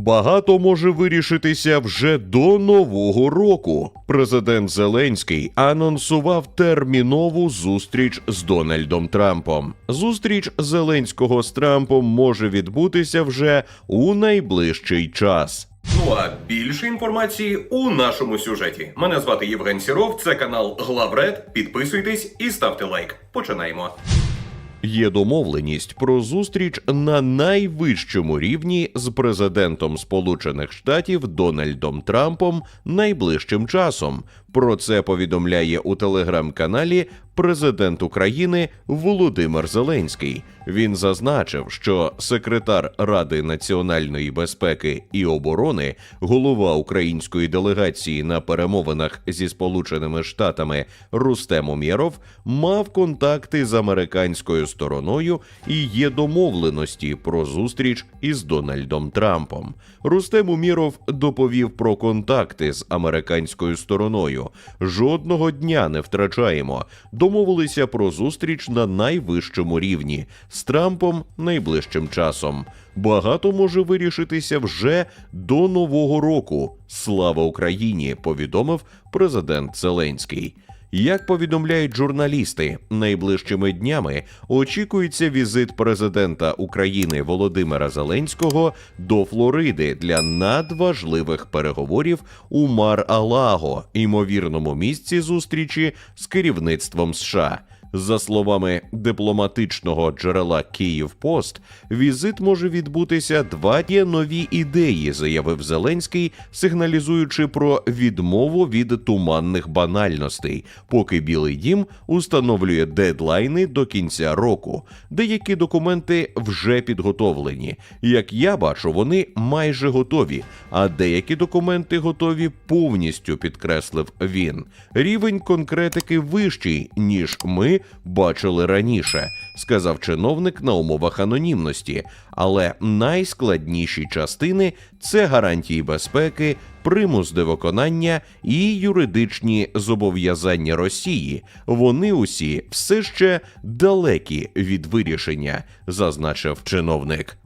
Багато може вирішитися вже до нового року. Президент Зеленський анонсував термінову зустріч з Дональдом Трампом. Зустріч Зеленського з Трампом може відбутися вже у найближчий час. Ну а більше інформації у нашому сюжеті. Мене звати Євген Сіров, це канал Главред. Підписуйтесь і ставте лайк. Починаємо. Є домовленість про зустріч на найвищому рівні з президентом Сполучених Штатів Дональдом Трампом найближчим часом. Про це повідомляє у телеграм-каналі президент України Володимир Зеленський. Він зазначив, що секретар Ради національної безпеки і оборони, голова української делегації на перемовинах зі Сполученими Штатами Рустем Умєров мав контакти з американською стороною і є домовленості про зустріч із Дональдом Трампом. Рустем Уміров доповів про контакти з американською стороною. Жодного дня не втрачаємо. Домовилися про зустріч на найвищому рівні з Трампом найближчим часом. Багато може вирішитися вже до нового року. Слава Україні! повідомив президент Зеленський. Як повідомляють журналісти, найближчими днями очікується візит президента України Володимира Зеленського до Флориди для надважливих переговорів у Мар-Алаго, ймовірному місці зустрічі з керівництвом США. За словами дипломатичного джерела Київпост, візит може відбутися два є нові ідеї, заявив Зеленський, сигналізуючи про відмову від туманних банальностей, поки Білий Дім установлює дедлайни до кінця року. Деякі документи вже підготовлені. Як я бачу, вони майже готові, а деякі документи готові повністю, підкреслив він. Рівень конкретики вищий, ніж ми бачили раніше, сказав чиновник на умовах анонімності. Але найскладніші частини це гарантії безпеки, примус до виконання і юридичні зобов'язання Росії. Вони усі все ще далекі від вирішення, зазначив чиновник.